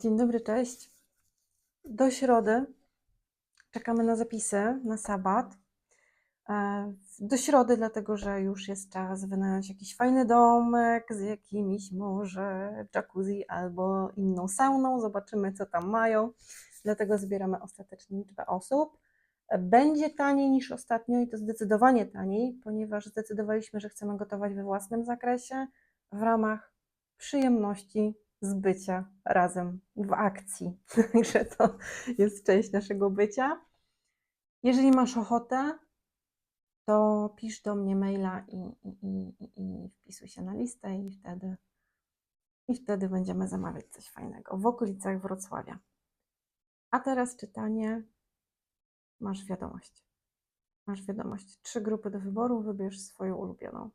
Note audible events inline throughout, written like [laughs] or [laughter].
Dzień dobry, cześć. Do środy czekamy na zapisy na sabat. E, Do środy, dlatego że już jest czas wynająć jakiś fajny domek z jakimiś może jacuzzi albo inną sauną. Zobaczymy, co tam mają. Dlatego zbieramy ostatecznie liczbę osób. Będzie taniej niż ostatnio i to zdecydowanie taniej, ponieważ zdecydowaliśmy, że chcemy gotować we własnym zakresie w ramach przyjemności z bycia razem w akcji. [laughs] Także to jest część naszego bycia. Jeżeli masz ochotę, to pisz do mnie maila i, i, i, i- wpisuj się na listę i wtedy, i wtedy będziemy zamawiać coś fajnego w okolicach Wrocławia. A teraz czytanie. Masz wiadomość. Masz wiadomość. Trzy grupy do wyboru, wybierz swoją ulubioną.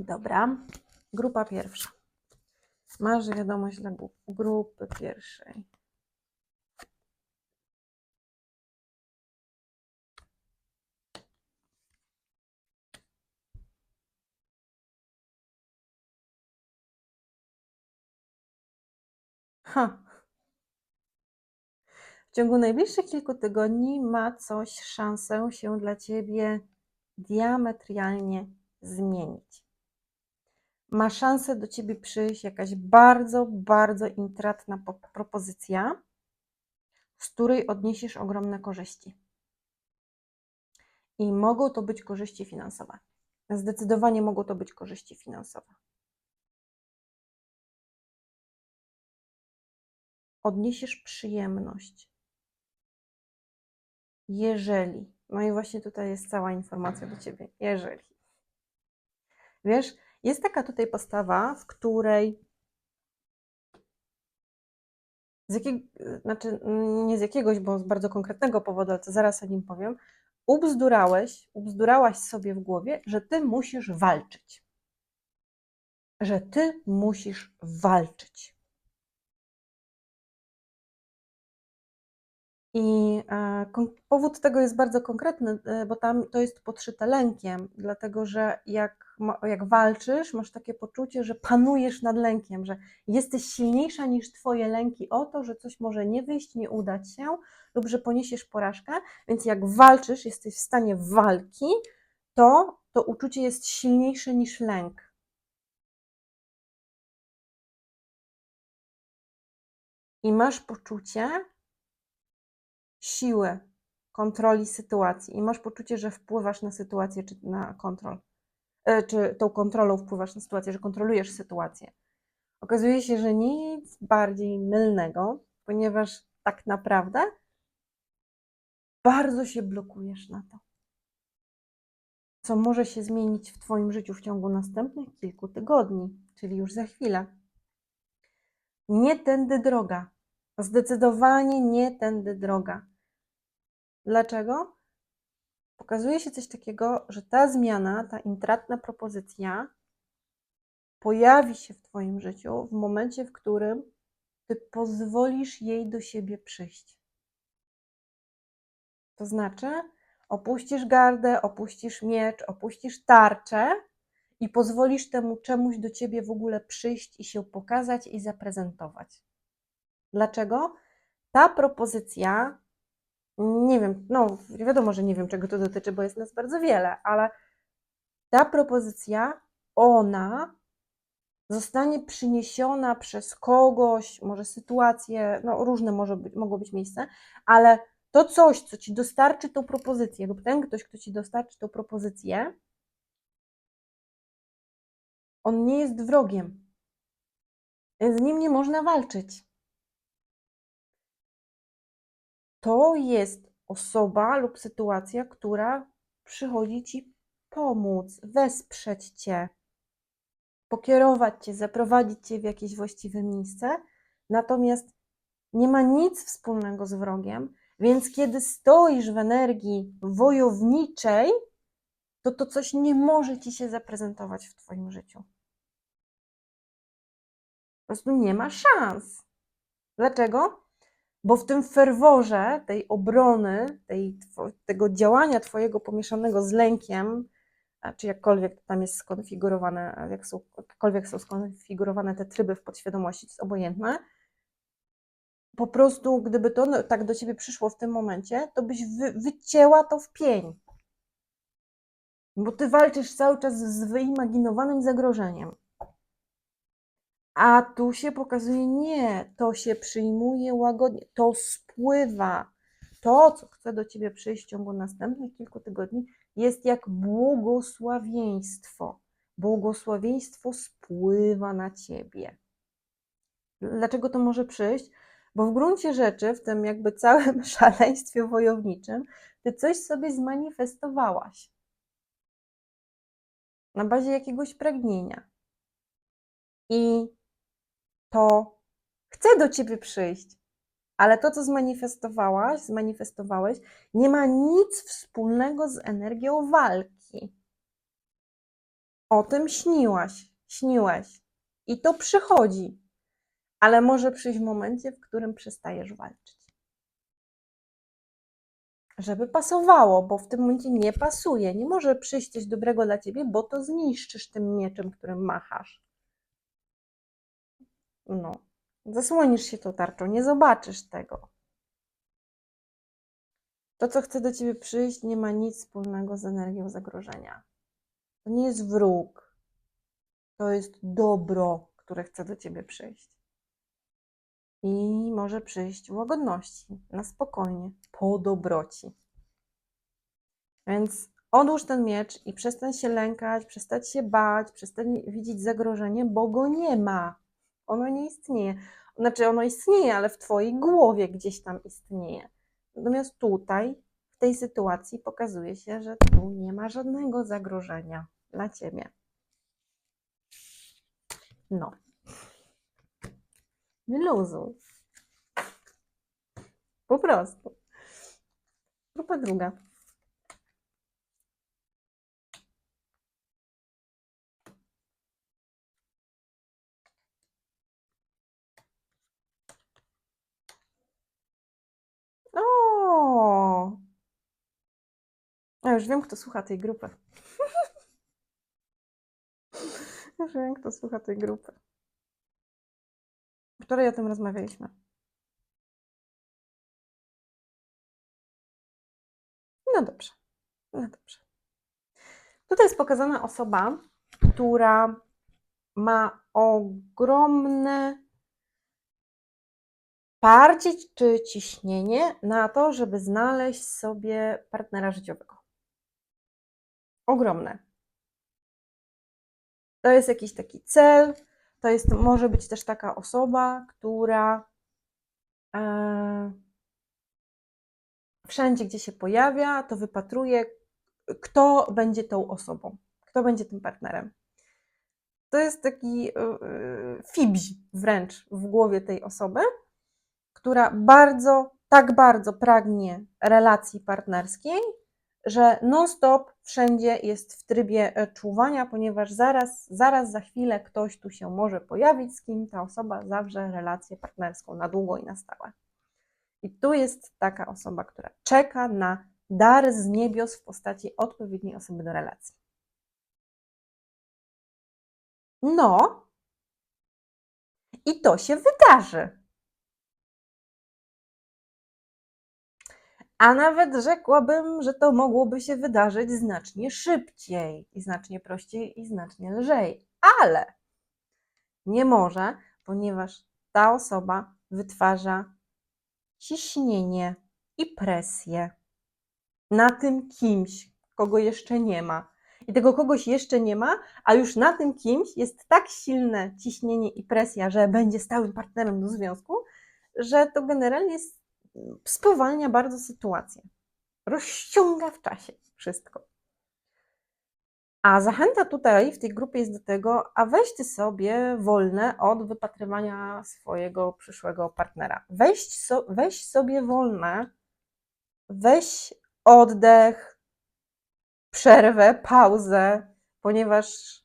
Dobra, grupa pierwsza. Masz wiadomość dla grupy pierwszej. Ha. W ciągu najbliższych kilku tygodni ma coś szansę się dla ciebie diametralnie zmienić. Ma szansę do ciebie przyjść jakaś bardzo, bardzo intratna po- propozycja, z której odniesiesz ogromne korzyści. I mogą to być korzyści finansowe. Zdecydowanie mogą to być korzyści finansowe. Odniesiesz przyjemność. Jeżeli, no i właśnie tutaj jest cała informacja do ciebie. Jeżeli. Wiesz, jest taka tutaj postawa, w której z jakiego, znaczy mm, nie z jakiegoś, bo z bardzo konkretnego powodu, ale to zaraz o nim powiem, ubzdurałeś, ubzdurałaś sobie w głowie, że ty musisz walczyć. Że ty musisz walczyć. I e, powód tego jest bardzo konkretny, e, bo tam to jest podszyte lękiem, dlatego że jak, jak walczysz, masz takie poczucie, że panujesz nad lękiem, że jesteś silniejsza niż twoje lęki o to, że coś może nie wyjść, nie udać się lub że poniesiesz porażkę, więc jak walczysz, jesteś w stanie walki, to to uczucie jest silniejsze niż lęk. I masz poczucie, siły kontroli sytuacji. I masz poczucie, że wpływasz na sytuację czy na kontrol, czy tą kontrolą wpływasz na sytuację, że kontrolujesz sytuację. Okazuje się, że nic bardziej mylnego, ponieważ tak naprawdę bardzo się blokujesz na to, co może się zmienić w Twoim życiu w ciągu następnych kilku tygodni, czyli już za chwilę. Nie tędy droga. Zdecydowanie nie tędy droga. Dlaczego? Pokazuje się coś takiego, że ta zmiana, ta intratna propozycja pojawi się w Twoim życiu w momencie, w którym Ty pozwolisz jej do siebie przyjść. To znaczy, opuścisz gardę, opuścisz miecz, opuścisz tarczę i pozwolisz temu czemuś do Ciebie w ogóle przyjść i się pokazać i zaprezentować. Dlaczego? Ta propozycja nie wiem, no wiadomo, że nie wiem, czego to dotyczy, bo jest nas bardzo wiele, ale ta propozycja, ona zostanie przyniesiona przez kogoś, może sytuację, no różne może być, mogło być miejsce, ale to coś, co ci dostarczy tą propozycję, lub ten ktoś, kto ci dostarczy tą propozycję, on nie jest wrogiem. Z nim nie można walczyć. To jest osoba lub sytuacja, która przychodzi ci pomóc, wesprzeć cię, pokierować cię, zaprowadzić cię w jakieś właściwe miejsce. Natomiast nie ma nic wspólnego z wrogiem, więc kiedy stoisz w energii wojowniczej, to to coś nie może ci się zaprezentować w twoim życiu. Po prostu nie ma szans. Dlaczego? Bo w tym ferworze tej obrony, tej, tego działania Twojego pomieszanego z lękiem, czy jakkolwiek tam jest skonfigurowane, jak są, jakkolwiek są skonfigurowane te tryby w podświadomości, to jest obojętne. Po prostu, gdyby to no- tak do ciebie przyszło w tym momencie, to byś wy, wycięła to w pień. Bo ty walczysz cały czas z wyimaginowanym zagrożeniem. A tu się pokazuje, nie, to się przyjmuje łagodnie, to spływa. To, co chce do ciebie przyjść w ciągu następnych kilku tygodni, jest jak błogosławieństwo. Błogosławieństwo spływa na ciebie. Dlaczego to może przyjść? Bo w gruncie rzeczy, w tym jakby całym [laughs] szaleństwie wojowniczym, ty coś sobie zmanifestowałaś na bazie jakiegoś pragnienia. I to chce do ciebie przyjść, ale to, co zmanifestowałaś, zmanifestowałeś, nie ma nic wspólnego z energią walki. O tym śniłaś, śniłeś. I to przychodzi, ale może przyjść w momencie, w którym przestajesz walczyć. Żeby pasowało, bo w tym momencie nie pasuje. Nie może przyjść coś dobrego dla ciebie, bo to zniszczysz tym mieczem, którym machasz. No, zasłonisz się tą tarczą, nie zobaczysz tego. To, co chce do ciebie przyjść, nie ma nic wspólnego z energią zagrożenia. To nie jest wróg. To jest dobro, które chce do ciebie przyjść. I może przyjść w łagodności, na spokojnie, po dobroci. Więc odłóż ten miecz i przestań się lękać, przestań się bać, przestań widzieć zagrożenie, bo go nie ma. Ono nie istnieje. Znaczy, ono istnieje, ale w Twojej głowie gdzieś tam istnieje. Natomiast tutaj, w tej sytuacji, pokazuje się, że tu nie ma żadnego zagrożenia dla Ciebie. No. Wyluzuj. Po prostu. Grupa druga. O! Ja już wiem, kto słucha tej grupy. [laughs] już wiem, kto słucha tej grupy. Wczoraj o tym rozmawialiśmy. No dobrze. No dobrze. Tutaj jest pokazana osoba, która ma ogromne parcie czy ciśnienie na to, żeby znaleźć sobie partnera życiowego. Ogromne. To jest jakiś taki cel, to jest, może być też taka osoba, która e, wszędzie, gdzie się pojawia, to wypatruje, kto będzie tą osobą, kto będzie tym partnerem. To jest taki e, e, fibź wręcz w głowie tej osoby, która bardzo, tak bardzo pragnie relacji partnerskiej, że non-stop wszędzie jest w trybie e, czuwania, ponieważ zaraz, zaraz za chwilę ktoś tu się może pojawić, z kim ta osoba zawrze relację partnerską na długo i na stałe. I tu jest taka osoba, która czeka na dar z niebios w postaci odpowiedniej osoby do relacji. No, i to się wydarzy. A nawet rzekłabym, że to mogłoby się wydarzyć znacznie szybciej i znacznie prościej i znacznie lżej. Ale nie może, ponieważ ta osoba wytwarza ciśnienie i presję na tym kimś, kogo jeszcze nie ma. I tego kogoś jeszcze nie ma, a już na tym kimś jest tak silne ciśnienie i presja, że będzie stałym partnerem do związku, że to generalnie jest spowalnia bardzo sytuację. Rozciąga w czasie wszystko. A zachęta tutaj w tej grupie jest do tego, a weź ty sobie wolne od wypatrywania swojego przyszłego partnera. Weź, so, weź sobie wolne, weź oddech, przerwę, pauzę, ponieważ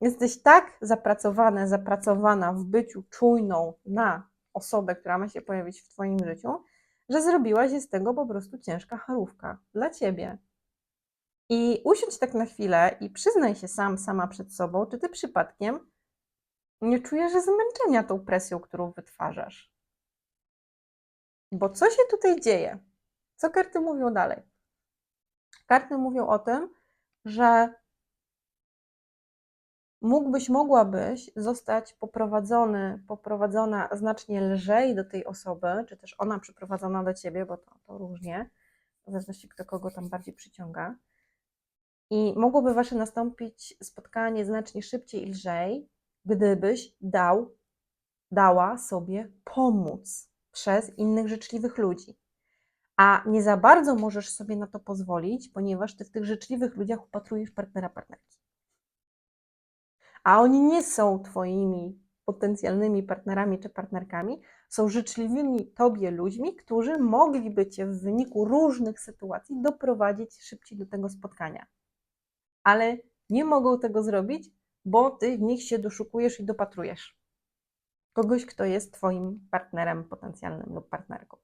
jesteś tak zapracowana, zapracowana w byciu czujną na osobę, która ma się pojawić w Twoim życiu, że zrobiłaś z tego po prostu ciężka charówka dla Ciebie. I usiądź tak na chwilę i przyznaj się sam, sama przed sobą, czy Ty przypadkiem nie czujesz zmęczenia tą presją, którą wytwarzasz. Bo co się tutaj dzieje? Co karty mówią dalej? Karty mówią o tym, że mógłbyś, mogłabyś zostać poprowadzony, poprowadzona znacznie lżej do tej osoby, czy też ona przyprowadzona do ciebie, bo to, to różnie, w zależności kto kogo tam bardziej przyciąga. I mogłoby wasze nastąpić spotkanie znacznie szybciej i lżej, gdybyś dał, dała sobie pomóc przez innych życzliwych ludzi. A nie za bardzo możesz sobie na to pozwolić, ponieważ ty w tych życzliwych ludziach upatrujesz partnera, partnerki. A oni nie są twoimi potencjalnymi partnerami czy partnerkami, są życzliwymi tobie ludźmi, którzy mogliby cię w wyniku różnych sytuacji doprowadzić szybciej do tego spotkania. Ale nie mogą tego zrobić, bo ty w nich się doszukujesz i dopatrujesz. Kogoś, kto jest twoim partnerem potencjalnym lub partnerką.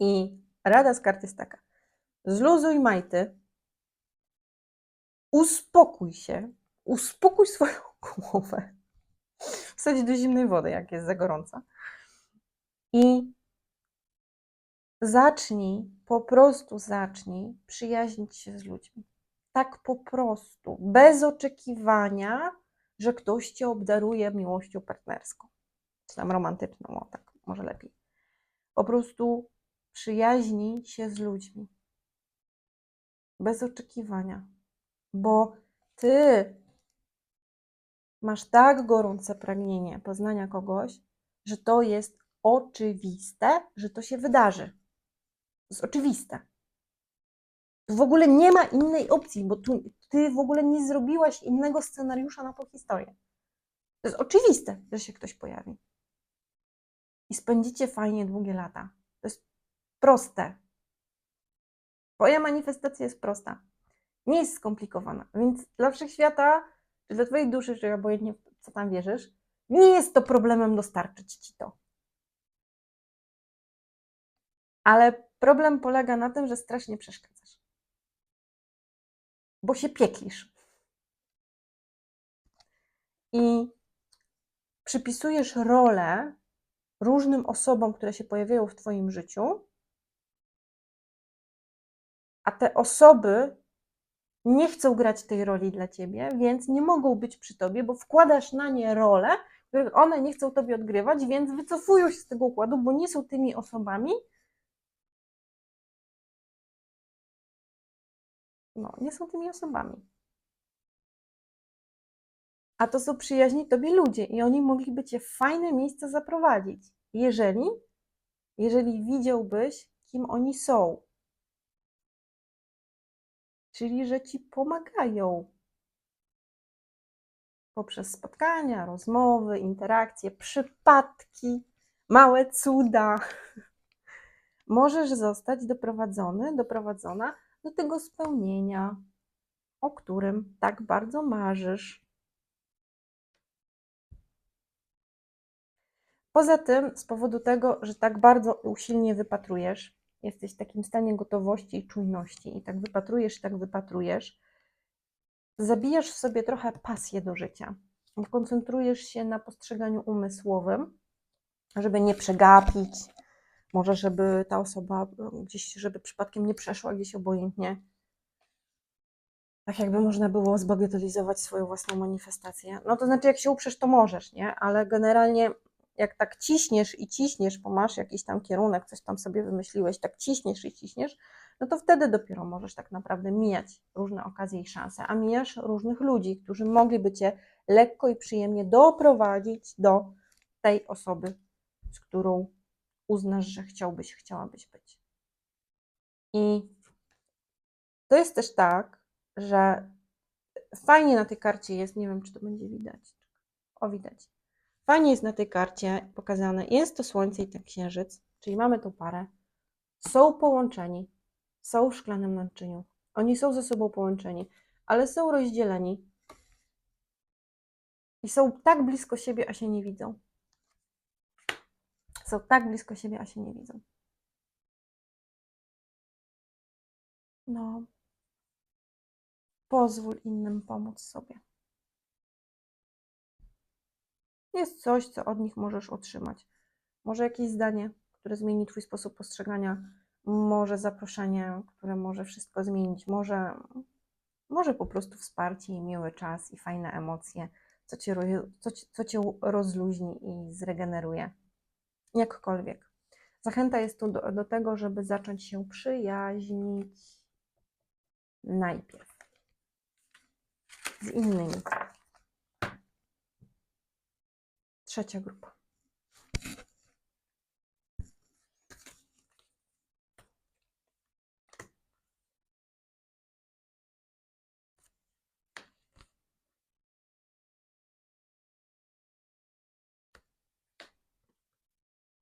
I rada z karty jest taka: zluzuj majty, uspokój się, uspokój swoją [laughs] głowę, wsadź do zimnej wody, jak jest za gorąca i zacznij, po prostu zacznij przyjaźnić się z ludźmi. Tak po prostu, bez oczekiwania, że ktoś cię obdaruje miłością partnerską, czy tam romantyczną, o tak, może lepiej. Po prostu przyjaźnij się z ludźmi. Bez oczekiwania, bo ty masz tak gorące pragnienie poznania kogoś, że to jest oczywiste, że to się wydarzy. To jest oczywiste. Tu w ogóle nie ma innej opcji, bo tu, ty w ogóle nie zrobiłaś innego scenariusza na tą historię. To jest oczywiste, że się ktoś pojawi. I spędzicie fajnie długie lata. To jest proste. Twoja manifestacja jest prosta. Nie jest skomplikowana. Więc dla wszechświata, dla Twojej duszy, czy obojętnie co tam wierzysz, nie jest to problemem dostarczyć Ci to. Ale problem polega na tym, że strasznie przeszkadzasz. Bo się pieklisz. I przypisujesz rolę różnym osobom, które się pojawiają w Twoim życiu, a te osoby nie chcą grać tej roli dla Ciebie, więc nie mogą być przy Tobie, bo wkładasz na nie rolę, których one nie chcą Tobie odgrywać, więc wycofują się z tego układu, bo nie są tymi osobami, no, nie są tymi osobami. A to są przyjaźni Tobie ludzie i oni mogliby Cię w fajne miejsce zaprowadzić, jeżeli, jeżeli widziałbyś, kim oni są. Czyli, że Ci pomagają poprzez spotkania, rozmowy, interakcje, przypadki, małe cuda. [laughs] Możesz zostać doprowadzony, doprowadzona do tego spełnienia, o którym tak bardzo marzysz. Poza tym, z powodu tego, że tak bardzo usilnie wypatrujesz, jesteś w takim stanie gotowości i czujności i tak wypatrujesz, tak wypatrujesz, zabijasz w sobie trochę pasję do życia. Koncentrujesz się na postrzeganiu umysłowym, żeby nie przegapić, może żeby ta osoba gdzieś, żeby przypadkiem nie przeszła gdzieś obojętnie. Tak jakby można było zbagatelizować swoją własną manifestację. No to znaczy, jak się uprzesz, to możesz, nie? Ale generalnie jak tak ciśniesz i ciśniesz, bo masz jakiś tam kierunek, coś tam sobie wymyśliłeś, tak ciśniesz i ciśniesz, no to wtedy dopiero możesz tak naprawdę mijać różne okazje i szanse, a mijasz różnych ludzi, którzy mogliby cię lekko i przyjemnie doprowadzić do tej osoby, z którą uznasz, że chciałbyś, chciałabyś być. I to jest też tak, że fajnie na tej karcie jest, nie wiem, czy to będzie widać. O, widać. Fajnie jest na tej karcie pokazane, jest to Słońce i ten Księżyc, czyli mamy tą parę. Są połączeni, są w szklanym naczyniu. Oni są ze sobą połączeni, ale są rozdzieleni. I są tak blisko siebie, a się nie widzą. Są tak blisko siebie, a się nie widzą. No. Pozwól innym pomóc sobie. Jest coś, co od nich możesz otrzymać. Może jakieś zdanie, które zmieni Twój sposób postrzegania, może zaproszenie, które może wszystko zmienić, może, może po prostu wsparcie i miły czas i fajne emocje, co cię, co, co cię rozluźni i zregeneruje. Jakkolwiek. Zachęta jest tu do, do tego, żeby zacząć się przyjaźnić najpierw z innymi. Trzecia grupa.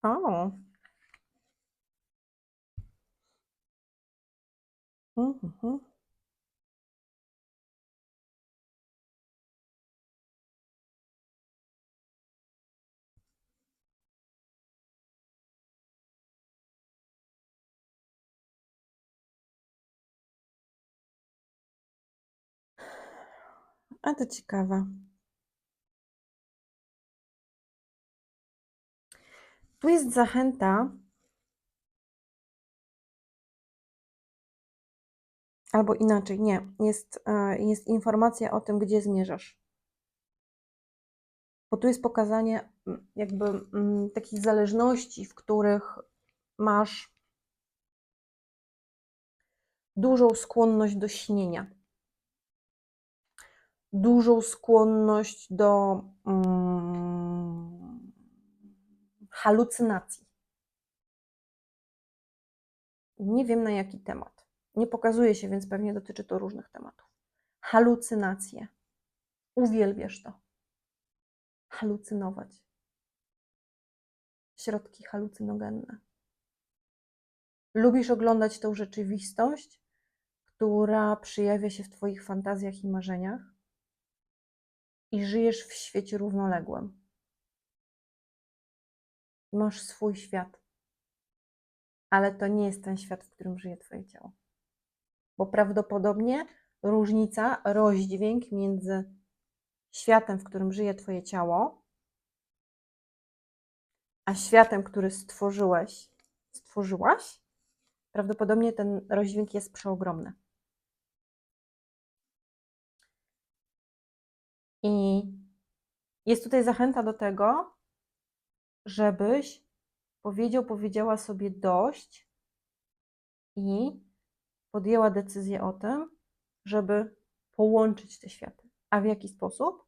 O. Mhm. A to ciekawe. Tu jest zachęta, albo inaczej, nie, jest, e, jest informacja o tym, gdzie zmierzasz. Bo tu jest pokazanie mm, jakby mm, takich zależności, w których masz dużą skłonność do śnienia, dużą skłonność do mm, halucynacji. Nie wiem na jaki temat. Nie pokazuje się, więc pewnie dotyczy to różnych tematów. Halucynacje. Uwielbiasz to. Halucynować. Środki halucynogenne. Lubisz oglądać tą rzeczywistość, która przyjawia się w Twoich fantazjach i marzeniach i żyjesz w świecie równoległym. Masz swój świat, ale to nie jest ten świat, w którym żyje Twoje ciało. Bo prawdopodobnie różnica, rozdźwięk między światem, w którym żyje Twoje ciało, a światem, który stworzyłeś, stworzyłaś, prawdopodobnie ten rozdźwięk jest przeogromny. I jest tutaj zachęta do tego, żebyś powiedział, powiedziała sobie dość i podjęła decyzję o tym, żeby połączyć te światy. A w jaki sposób?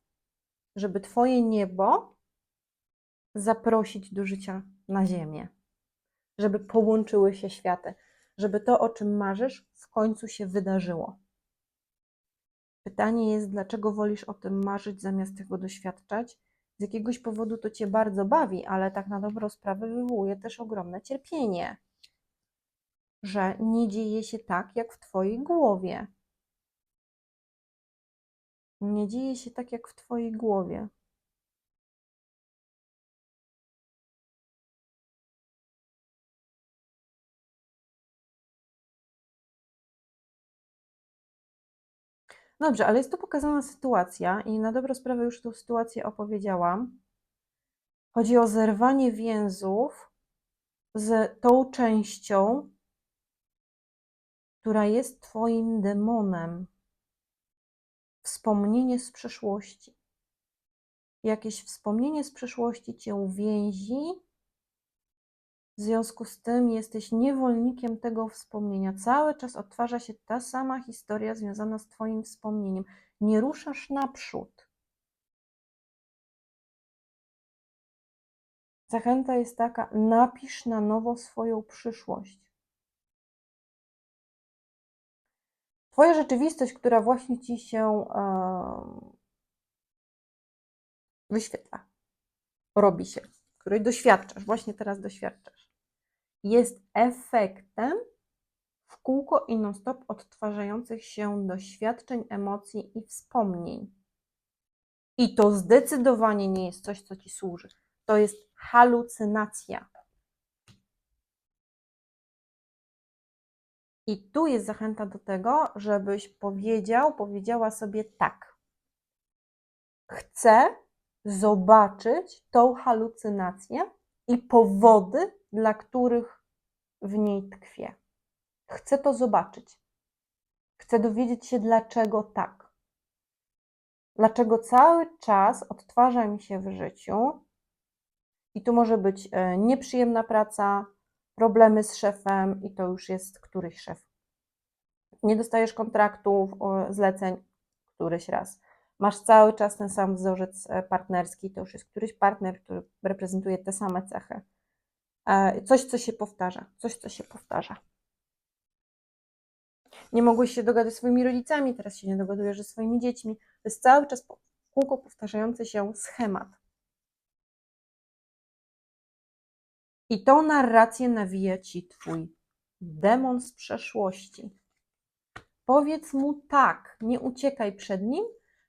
Żeby Twoje niebo zaprosić do życia na Ziemię, żeby połączyły się światy, żeby to, o czym marzysz, w końcu się wydarzyło. Pytanie jest, dlaczego wolisz o tym marzyć zamiast tego doświadczać? Z jakiegoś powodu to cię bardzo bawi, ale tak na dobrą sprawę wywołuje też ogromne cierpienie, że nie dzieje się tak, jak w twojej głowie. Nie dzieje się tak, jak w twojej głowie. Dobrze, ale jest tu pokazana sytuacja i na dobrą sprawę już tą sytuację opowiedziałam. Chodzi o zerwanie więzów z tą częścią, która jest Twoim demonem. Wspomnienie z przeszłości. Jakieś wspomnienie z przeszłości Cię więzi, w związku z tym jesteś niewolnikiem tego wspomnienia. Cały czas odtwarza się ta sama historia związana z Twoim wspomnieniem. Nie ruszasz naprzód. Zachęta jest taka: napisz na nowo swoją przyszłość. Twoja rzeczywistość, która właśnie ci się e, wyświetla, robi się, której doświadczasz, właśnie teraz doświadczasz, jest efektem w kółko i non-stop odtwarzających się doświadczeń, emocji i wspomnień. I to zdecydowanie nie jest coś, co ci służy. To jest halucynacja. I tu jest zachęta do tego, żebyś powiedział, powiedziała sobie tak. Chcę zobaczyć tą halucynację i powody, dla których w niej tkwię. Chcę to zobaczyć. Chcę dowiedzieć się, dlaczego tak. Dlaczego cały czas odtwarza mi się w życiu, i tu może być e, nieprzyjemna praca, problemy z szefem, i to już jest któryś szef. Nie dostajesz kontraktów, zleceń któryś raz. Masz cały czas ten sam wzorzec e, partnerski, to już jest któryś partner, który reprezentuje te same cechy. E, Coś, co się powtarza, coś, co się powtarza. Nie mogłeś się dogadać swoimi rodzicami, teraz się nie dogadujesz ze swoimi dziećmi. To jest cały czas kółko powtarzający się schemat. I tą narrację nawija ci twój demon z przeszłości. Powiedz mu tak, nie uciekaj przed nim,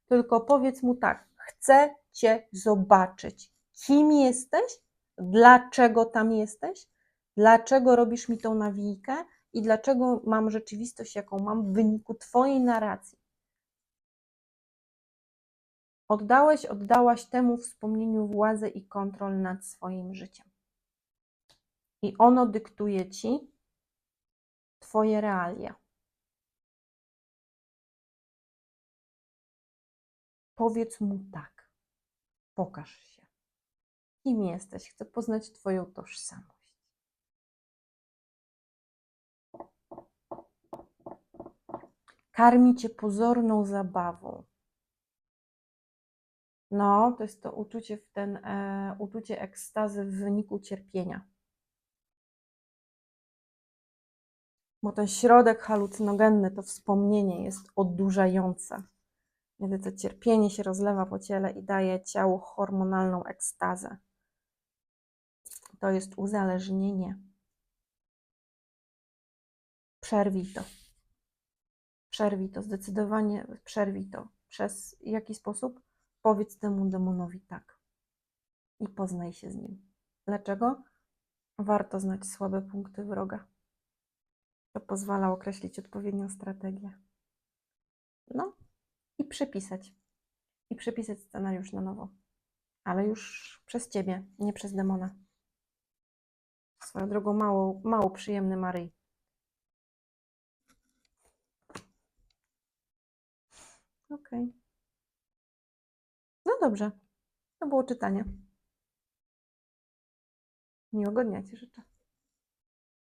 tylko powiedz mu tak: chcę cię zobaczyć. Kim jesteś? Dlaczego tam jesteś? Dlaczego robisz mi tą nawijkę? I dlaczego mam rzeczywistość, jaką mam w wyniku twojej narracji? Oddałeś, oddałaś temu wspomnieniu władzę i kontrol nad swoim życiem. I ono dyktuje ci twoje realia. Powiedz mu tak. Pokaż się. Kim jesteś? Chcę poznać Twoją tożsamość. Karmi cię pozorną zabawą. No, to jest to uczucie w ten e, uczucie ekstazy w wyniku cierpienia. Bo ten środek halucynogenny, to wspomnienie jest odurzające. Kiedy to cierpienie się rozlewa po ciele i daje ciału hormonalną ekstazę. To jest uzależnienie. Przerwij to. Przerwij to, zdecydowanie przerwij to. Przez jaki sposób? Powiedz temu demonowi tak. I poznaj się z nim. Dlaczego? Warto znać słabe punkty wroga. To pozwala określić odpowiednią strategię. No, i przepisać. I przepisać scenariusz na nowo. Ale już przez ciebie, nie przez demona. Swoją drogą mało, mało przyjemny Maryj. Okej. No dobrze. To było czytanie. Miłego dnia Ci życzę.